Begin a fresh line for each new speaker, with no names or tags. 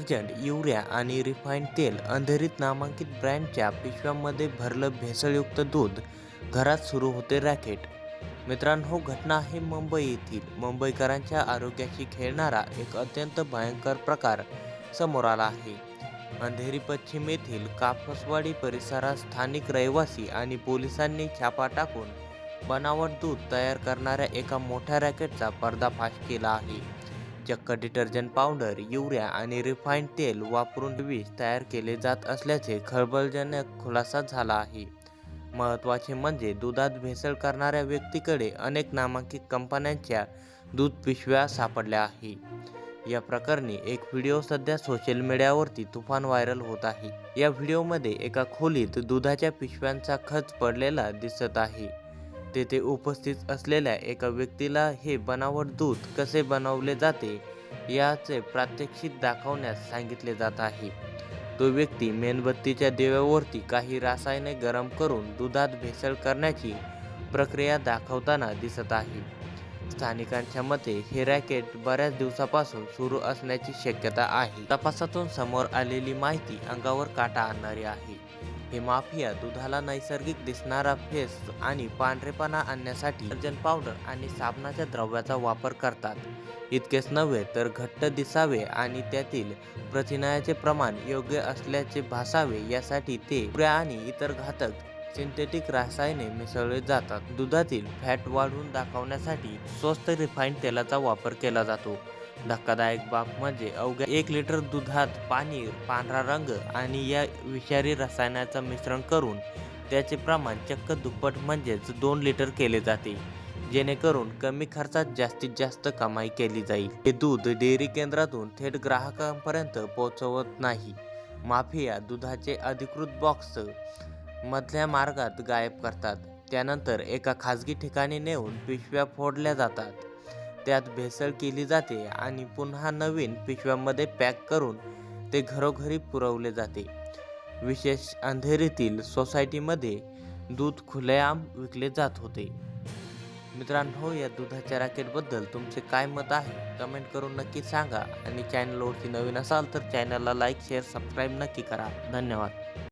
Detergent urea आणि refined तेल अंधेरीत नामांकित ब्रँडच्या पिशव्यांमध्ये भरलं भेसळयुक्त दूध घरात सुरू होते रॅकेट. मित्रांनो घटना आहे मुंबई येथील मुंबईकरांच्या आरोग्याशी खेळणारा एक अत्यंत भयंकर प्रकार समोर आला आहे. अंधेरी पश्चिम येथील कापसवाडी परिसरात स्थानिक रहिवासी आणि पोलिसांनी छापा टाकून बनावट दूध तयार करणाऱ्या एका मोठ्या रॅकेटचा पर्दाफाश केला आहे. चक्क डिटर्जंट पावडर युरिया आणि रिफाईंड तेल वापरून विष तयार केले जात असल्याचे खळबळजनक खुलासा झाला आहे. महत्त्वाचे म्हणजे दुधात भेसळ करणाऱ्या व्यक्तीकडे अनेक नामांकित कंपन्यांच्या दूध पिशव्या सापडल्या आहे. या प्रकरणी एक व्हिडिओ सध्या सोशल मीडियावरती तुफान व्हायरल होत आहे. या व्हिडिओमध्ये एका खोलीत दुधाच्या पिशव्यांचा खच पडलेला दिसत आहे. तेथे उपस्थित असलेल्या एका व्यक्तीला हे बनावट दूध कसे बनवले जाते याचे प्रात्यक्षिक दाखवण्यास सांगितले जात आहे. तो व्यक्ती मेणबत्तीच्या दिव्यावरती काही रासायने गरम करून दुधात भेसळ करण्याची प्रक्रिया दाखवताना दिसत आहे. स्थानिकांच्या मते हे रॅकेट बऱ्याच दिवसापासून सुरू असण्याची शक्यता आहे. तपासातून समोर आलेली माहिती अंगावर काटा आणणारी आहे. हे माफिया दुधाला नैसर्गिक दिसणारा फेस आणि पांढरेपणा आणण्यासाठी अर्जन पावडर आणि साबणाच्या द्रव्याचा वापर करतात. इतकेच नव्हे तर घट्ट दिसावे आणि त्यातील प्रथिनाचे प्रमाण योग्य असल्याचे भासावे यासाठी ते पुऱ्या आणि इतर घातक सिंथेटिक रसायने मिसळले जातात. दुधातील फॅट वाढवून दाखवण्यासाठी स्वस्त रिफाईंड तेलाचा वापर केला जातो. धक्कादायक बाब म्हणजे अवघ्या एक लिटर दुधात पाणी पांढरा रंग आणि या विषारी रसायनाचं मिश्रण करून त्याचे प्रमाण चक्क दुप्पट म्हणजेच दोन लिटर केले जाते. जेणेकरून कमी खर्चात जास्तीत जास्त कमाई केली जाईल. हे दूध डेअरी केंद्रातून थेट ग्राहकांपर्यंत पोहोचवत नाही. माफिया दुधाचे अधिकृत बॉक्स मधल्या मार्गात गायब करतात. त्यानंतर एका खाजगी ठिकाणी नेऊन पिशव्या फोडल्या जातात. त्यात भेसळ केली जाते आणि पुन्हा नवीन पिशव्यांमध्ये पॅक करून ते घरोघरी पुरवले जाते. विशेष अंधेरीतील सोसायटीमध्ये दूध खुलेआम विकले जात होते. मित्रांनो या दुधाच्या रॅकेटबद्दल तुमचे काय मत आहे? कमेंट करून नक्की सांगा आणि चॅनलवरती नवीन असाल तर चॅनलला लाईक शेअर सबस्क्राईब नक्की करा. धन्यवाद.